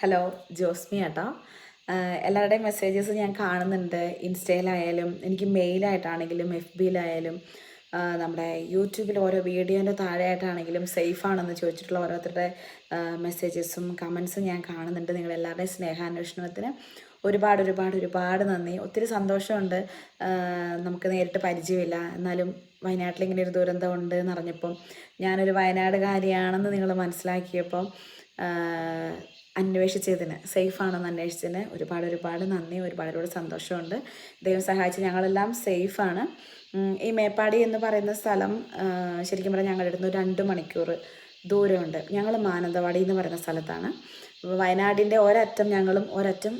Hello Josmi ആട്ടോ എല്ലാവരുടെയും messages ഞാൻ കാണുന്നുണ്ട്. ഇൻസ്റ്റയിലായാലും എനിക്ക് മെയിലായിട്ടാണെങ്കിലും എഫ് ബിയിലായാലും നമ്മുടെ യൂട്യൂബിൽ ഓരോ വീഡിയോന്റെ താഴെയായിട്ടാണെങ്കിലും സേഫാണെന്ന് ചോദിച്ചിട്ടുള്ള ഓരോരുത്തരുടെ മെസ്സേജസും കമൻസും ഞാൻ കാണുന്നുണ്ട്. നിങ്ങളെല്ലാവരുടെയും സ്നേഹാന്വേഷണത്തിന് ഒരുപാട് ഒരുപാട് ഒരുപാട് നന്ദി. ഒത്തിരി സന്തോഷമുണ്ട്. നമുക്ക് നേരിട്ട് പരിചയമില്ല. എന്നാലും വയനാട്ടിൽ ഇങ്ങനെ ഒരു ദുരന്തം ഉണ്ട് എന്നറിഞ്ഞപ്പം ഞാനൊരു വയനാടുകാരിയാണെന്ന് നിങ്ങൾ മനസ്സിലാക്കിയപ്പം അന്വേഷിച്ചതിന് സേഫ് ആണെന്ന് അന്വേഷിച്ചതിന് ഒരുപാട് ഒരുപാട് നന്ദി ഒരുപാട് ഒരുപാട് സന്തോഷമുണ്ട്. ദൈവം സഹായിച്ച് ഞങ്ങളെല്ലാം സേഫാണ്. ഈ മേപ്പാടി എന്ന് പറയുന്ന സ്ഥലം ശരിക്കും പറഞ്ഞാൽ ഞങ്ങളുടെ അടുത്ത് രണ്ട് മണിക്കൂർ ദൂരമുണ്ട്. ഞങ്ങൾ മാനന്തവാടി എന്ന് പറയുന്ന സ്ഥലത്താണ്. വയനാടിന്റെ ഒരറ്റം ഞങ്ങളും ഒരറ്റം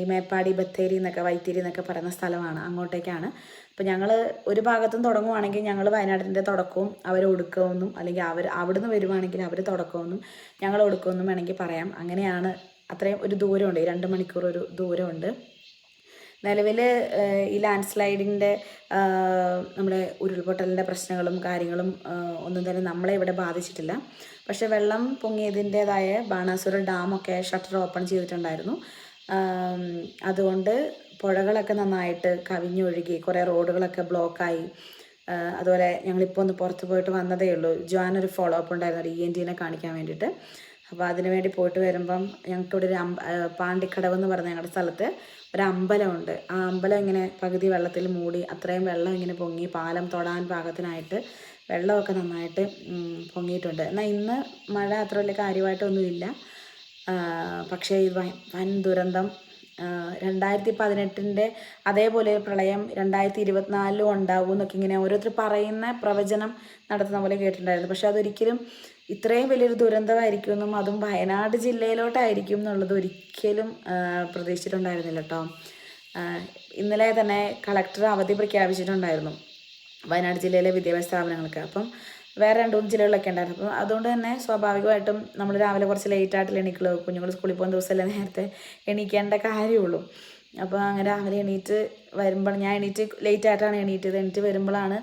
ഈ മേപ്പാടി ബത്തേരി എന്നൊക്കെ വൈത്തിരി എന്നൊക്കെ പറയുന്ന സ്ഥലമാണ് അങ്ങോട്ടേക്കാണ്. അപ്പോൾ ഞങ്ങൾ ഒരു ഭാഗത്തും തുടങ്ങുവാണെങ്കിൽ ഞങ്ങൾ വയനാടിന്റെ തുടക്കവും അവർ ഒടുക്കുമെന്നും അല്ലെങ്കിൽ അവർ അവിടുന്ന് വരുവാണെങ്കിൽ അവർ തുടക്കമെന്നും ഞങ്ങൾ ഒടുക്കുമെന്നും വേണമെങ്കിൽ പറയാം. അങ്ങനെയാണ് അത്രയും ഒരു ദൂരമുണ്ട് ഈ രണ്ട് മണിക്കൂർ ഒരു ദൂരമുണ്ട്. നിലവിൽ ഈ ലാൻഡ് സ്ലൈഡിന്റെ നമ്മുടെ ഉരുൾപൊട്ടലിന്റെ പ്രശ്നങ്ങളും കാര്യങ്ങളും ഒന്നും തന്നെ നമ്മളെ ഇവിടെ ബാധിച്ചിട്ടില്ല. പക്ഷേ വെള്ളം പൊങ്ങിയതിന്റേതായ ബാണാസുര ഡാമൊക്കെ ഷട്ടർ ഓപ്പൺ ചെയ്തിട്ടുണ്ടായിരുന്നു. അതുകൊണ്ട് പുഴകളൊക്കെ നന്നായിട്ട് കവിഞ്ഞൊഴുകി കുറേ റോഡുകളൊക്കെ ബ്ലോക്കായി. അതുപോലെ ഞങ്ങളിപ്പോൾ ഒന്ന് പുറത്ത് പോയിട്ട് വന്നതേ ഉള്ളൂ. ജോൻ ഒരു ഫോളോ അപ്പ് ഉണ്ടായിരുന്നു ഒരു ഇ എൻ ടീനെ കാണിക്കാൻ വേണ്ടിയിട്ട്. അപ്പോൾ അതിന് വേണ്ടി പോയിട്ട് വരുമ്പം ഞങ്ങൾക്ക് ഇവിടെ ഒരു അമ്പ പാണ്ടിക്കടവ് എന്ന് പറഞ്ഞ ഞങ്ങളുടെ സ്ഥലത്ത് ഒരു അമ്പലമുണ്ട് ആ അമ്പലം ഇങ്ങനെ പകുതി വെള്ളത്തിൽ മൂടി അത്രയും വെള്ളം ഇങ്ങനെ പൊങ്ങി പാലം തൊടാൻ പാകത്തിനായിട്ട് വെള്ളമൊക്കെ നന്നായിട്ട് പൊങ്ങിയിട്ടുണ്ട്. എന്നാൽ ഇന്ന് മഴ അത്ര വലിയ കാര്യമായിട്ടൊന്നുമില്ല. പക്ഷേ ഈ വൻ ദുരന്തം രണ്ടായിരത്തി പതിനെട്ടിന്റെ അതേപോലെ പ്രളയം രണ്ടായിരത്തി ഇരുപത്തിനാലിലും ഉണ്ടാവും എന്നൊക്കെ ഇങ്ങനെ ഓരോരുത്തർ പറയുന്ന പ്രവചനം നടത്തുന്ന പോലെ കേട്ടിട്ടുണ്ടായിരുന്നു. പക്ഷെ അതൊരിക്കലും ഇത്രയും വലിയൊരു ദുരന്തമായിരിക്കുമെന്നും അതും വയനാട് ജില്ലയിലോട്ടായിരിക്കും എന്നുള്ളത് ഒരിക്കലും പ്രതീക്ഷിച്ചിട്ടുണ്ടായിരുന്നില്ല കേട്ടോ. ഇന്നലെ തന്നെ കളക്ടർ അവധി പ്രഖ്യാപിച്ചിട്ടുണ്ടായിരുന്നു വയനാട് ജില്ലയിലെ വിദ്യാഭ്യാസ സ്ഥാപനങ്ങൾക്ക്. അപ്പം വേറെ രണ്ട് മൂന്ന് ജില്ലകളിലൊക്കെ ഉണ്ടായിരുന്നു. അപ്പം അതുകൊണ്ട് തന്നെ സ്വാഭാവികമായിട്ടും നമ്മൾ രാവിലെ കുറച്ച് ലേറ്റായിട്ടില്ല എണീക്കുള്ളൂ. കുഞ്ഞുങ്ങൾ സ്കൂളിൽ പോകുന്ന ദിവസമല്ലേ നേരത്തെ എണീക്കേണ്ട കാര്യമുള്ളൂ. അപ്പോൾ അങ്ങനെ രാവിലെ എണീറ്റ് വരുമ്പോൾ ഞാൻ എണീറ്റ് ലേറ്റായിട്ടാണ് എണീറ്റത്. എണീറ്റ് വരുമ്പോഴാണ്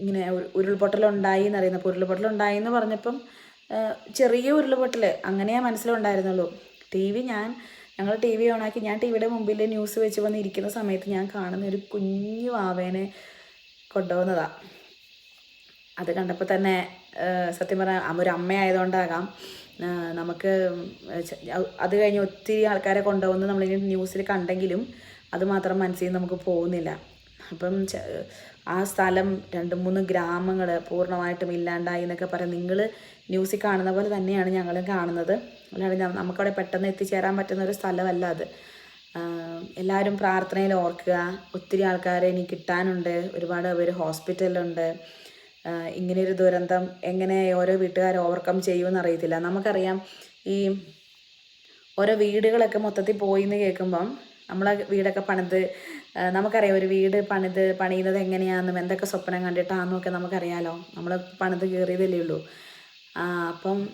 ഇങ്ങനെ ഉരുൾപൊട്ടലുണ്ടായി ഉരുൾപൊട്ടലുണ്ടായി എന്നറിയുന്നത് അപ്പോൾ ഉരുൾപൊട്ടലുണ്ടായി എന്ന് പറഞ്ഞപ്പം ചെറിയ ഉരുൾപൊട്ടൽ അങ്ങനെയാ മനസ്സിലുണ്ടായിരുന്നുള്ളൂ. ടി വി ഞാൻ ഞങ്ങൾ ടി വി ഓണാക്കി ഞാൻ ടി വിയുടെ മുമ്പിൽ ന്യൂസ് വെച്ച് വന്നിരിക്കുന്ന സമയത്ത് ഞാൻ കാണുന്ന ഒരു കുഞ്ഞു വാവേനെ കൊണ്ടുപോകുന്നതാണ് അത് കണ്ടപ്പോൾ തന്നെ സത്യം പറഞ്ഞാൽ ഒരു അമ്മയായതുകൊണ്ടാകാം. നമുക്ക് അത് കഴിഞ്ഞ് ഒത്തിരി ആൾക്കാരെ കൊണ്ടുപോകുന്നത് നമ്മളിങ്ങനെ ന്യൂസിൽ കണ്ടെങ്കിലും അത് മാത്രം മനസ്സിൽ നമുക്ക് പോകുന്നില്ല. അപ്പം ആ സ്ഥലം രണ്ട് മൂന്ന് ഗ്രാമങ്ങൾ പൂർണമായിട്ടും ഇല്ലാണ്ടായി എന്നൊക്കെ പറയാം. നിങ്ങൾ ന്യൂസിൽ കാണുന്ന പോലെ തന്നെയാണ് ഞങ്ങളും കാണുന്നത്. അല്ലാതെ നമുക്കവിടെ പെട്ടെന്ന് എത്തിച്ചേരാൻ പറ്റുന്ന ഒരു സ്ഥലമല്ല അത്. എല്ലാവരും പ്രാർത്ഥനയിൽ ഓർക്കുക. ഒത്തിരി ആൾക്കാരെ ഇനി കിട്ടാനുണ്ട്. ഒരുപാട് പേര് ഹോസ്പിറ്റലുണ്ട് ഇങ്ങനെയൊരു ദുരന്തം എങ്ങനെ ഓരോ വീട്ടുകാർ ഓവർകം ചെയ്യുമെന്ന് അറിയത്തില്ല. നമുക്കറിയാം ഈ ഓരോ വീടുകളൊക്കെ മൊത്തത്തിൽ പോയി എന്ന് കേൾക്കുമ്പം നമ്മളെ വീടൊക്കെ പണിത് നമുക്കറിയാം ഒരു വീട് പണിത് പണിയുന്നത് എങ്ങനെയാണെന്നും എന്തൊക്കെ സ്വപ്നം കണ്ടിട്ടാണെന്നും ഒക്കെ നമുക്കറിയാലോ. നമ്മൾ പണിത് കയറിയതല്ലേ ഉള്ളൂ. അപ്പം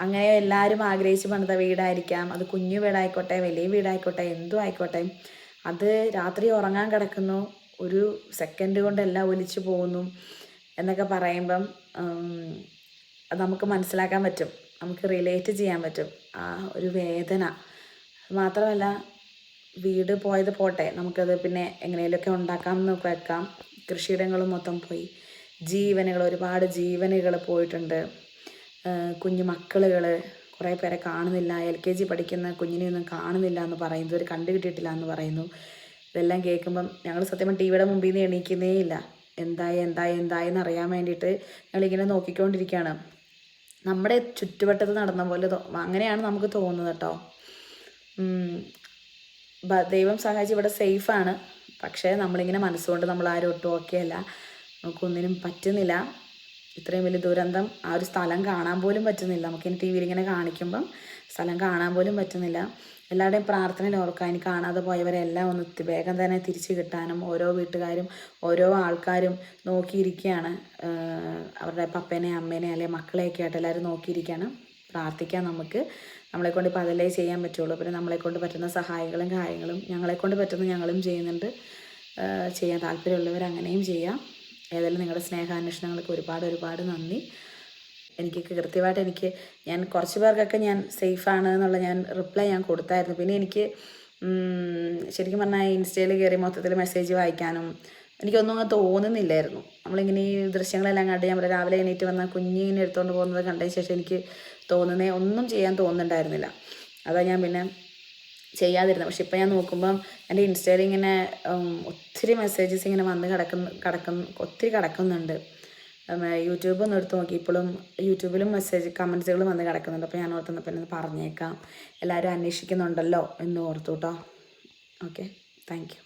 അങ്ങനെ എല്ലാവരും ആഗ്രഹിച്ച് പണിത വീടായിരിക്കാം. അത് കുഞ്ഞു വീടായിക്കോട്ടെ വലിയ വീടായിക്കോട്ടെ എന്തും ആയിക്കോട്ടെ. അത് രാത്രി ഉറങ്ങാൻ കിടക്കുന്നു. ഒരു സെക്കൻഡ് കൊണ്ടെല്ലാം ഒലിച്ചു പോകുന്നു. എന്നൊക്കെ പറയുമ്പം നമുക്ക് മനസ്സിലാക്കാൻ പറ്റും. നമുക്ക് റിലേറ്റ് ചെയ്യാൻ പറ്റും. ആ ഒരു വേദന. മാത്രമല്ല വീട് പോയത് പോട്ടെ നമുക്കത് പിന്നെ എങ്ങനെയൊക്കെ ഉണ്ടാക്കാം എന്ന് വെക്കാം. കൃഷിയിടങ്ങളും മൊത്തം പോയി. ജീവനുകൾ ഒരുപാട് ജീവനുകൾ പോയിട്ടുണ്ട്. കുഞ്ഞു മക്കളുകൾ കുറേ പേരെ കാണുന്നില്ല. എൽ കെ ജി പഠിക്കുന്ന കുഞ്ഞിനെയൊന്നും കാണുന്നില്ല എന്ന് പറയുന്നു. ഇതുവരെ കണ്ടുകിട്ടിയിട്ടില്ല എന്ന് പറയുന്നു. ഇതെല്ലാം കേൾക്കുമ്പം ഞങ്ങൾ സത്യം ടി വിയുടെ മുമ്പിൽ നിന്ന് എണീക്കുന്നേ ഇല്ല. എന്തായി എന്തായി എന്തായി എന്ന് അറിയാൻ വേണ്ടിയിട്ട് ഞങ്ങളിങ്ങനെ നോക്കിക്കൊണ്ടിരിക്കുകയാണ്. നമ്മുടെ ചുറ്റുവട്ടത്ത് നടന്ന പോലെ അങ്ങനെയാണ് നമുക്ക് തോന്നുന്നത് കേട്ടോ. ദൈവം സഹായിച്ച് ഇവിടെ സേഫാണ് പക്ഷേ നമ്മളിങ്ങനെ മനസ്സുകൊണ്ട് നമ്മൾ ആരും ഒട്ടും ഓക്കെ അല്ല. നമുക്കൊന്നിനും പറ്റുന്നില്ല. ഇത്രയും വലിയ ദുരന്തം ആ ഒരു സ്ഥലം കാണാൻ പോലും പറ്റുന്നില്ല. നമുക്കിനി ടി വിയിൽ ഇങ്ങനെ കാണിക്കുമ്പം സ്ഥലം കാണാൻ പോലും പറ്റുന്നില്ല. എല്ലാവരുടെയും പ്രാർത്ഥനയിൽ ഓർക്കാൻ ഇനി കാണാതെ പോയവരെല്ലാം ഒന്ന് വേഗം തന്നെ തിരിച്ചു കിട്ടാനും ഓരോ വീട്ടുകാരും ഓരോ ആൾക്കാരും നോക്കിയിരിക്കുകയാണ്. അവരുടെ പപ്പേനെ അമ്മേനെ അല്ലെങ്കിൽ മക്കളെയൊക്കെ ആയിട്ട് എല്ലാവരും നോക്കിയിരിക്കുകയാണ്. പ്രാർത്ഥിക്കാം നമുക്ക്. നമ്മളെ കൊണ്ട് ഇപ്പോൾ അതല്ലേ ചെയ്യാൻ പറ്റുള്ളൂ. പിന്നെ നമ്മളെ കൊണ്ട് പറ്റുന്ന സഹായങ്ങളും കാര്യങ്ങളും ഞങ്ങളെ കൊണ്ട് പറ്റുന്ന ഞങ്ങളും ചെയ്യുന്നുണ്ട്. ചെയ്യാൻ താല്പര്യമുള്ളവർ അങ്ങനെയും ചെയ്യാം. ഏതായാലും നിങ്ങളുടെ സ്നേഹാന്വേഷണങ്ങൾക്ക് ഒരുപാട് ഒരുപാട് നന്ദി. എനിക്ക് കൃത്യമായിട്ട് എനിക്ക് ഞാൻ കുറച്ച് പേർക്കൊക്കെ ഞാൻ സേഫാണ് എന്നുള്ള ഞാൻ റിപ്ലൈ ഞാൻ കൊടുത്തായിരുന്നു. പിന്നെ എനിക്ക് ശരിക്കും പറഞ്ഞാൽ ഇൻസ്റ്റയിൽ കയറി മൊത്തത്തിൽ മെസ്സേജ് വായിക്കാനും എനിക്കൊന്നും അങ്ങ് തോന്നുന്നില്ലായിരുന്നു. നമ്മളിങ്ങനെ ഈ ദൃശ്യങ്ങളെല്ലാം കണ്ട് ഞാൻ രാവിലെ എണീറ്റ് വന്ന കുഞ്ഞിങ്ങനെ എടുത്തുകൊണ്ട് പോകുന്നത് കണ്ടതിന് ശേഷം എനിക്ക് തോന്നുന്നേ ഒന്നും ചെയ്യാൻ തോന്നുന്നുണ്ടായിരുന്നില്ല. അതാ ഞാൻ പിന്നെ ചെയ്യാതിരുന്നത്. പക്ഷെ ഇപ്പം ഞാൻ നോക്കുമ്പം എന്റെ ഇൻസ്റ്റയിൽ ഇങ്ങനെ ഒത്തിരി മെസ്സേജസ് ഇങ്ങനെ വന്ന് കിടക്കുന്ന കിടക്കുന്ന ഒത്തിരി കിടക്കുന്നുണ്ട്. യൂട്യൂബ് ഒന്ന് എടുത്ത് നോക്കി. ഇപ്പോഴും യൂട്യൂബിലും മെസ്സേജ് കമൻസുകൾ വന്ന് കിടക്കുന്നുണ്ട്. അപ്പോൾ ഞാൻ ഓർത്തുന്ന പിന്നെ പറഞ്ഞേക്കാം. എല്ലാവരും അന്വേഷിക്കുന്നുണ്ടല്ലോ എന്ന് ഓർത്തു കേട്ടോ. Okay thank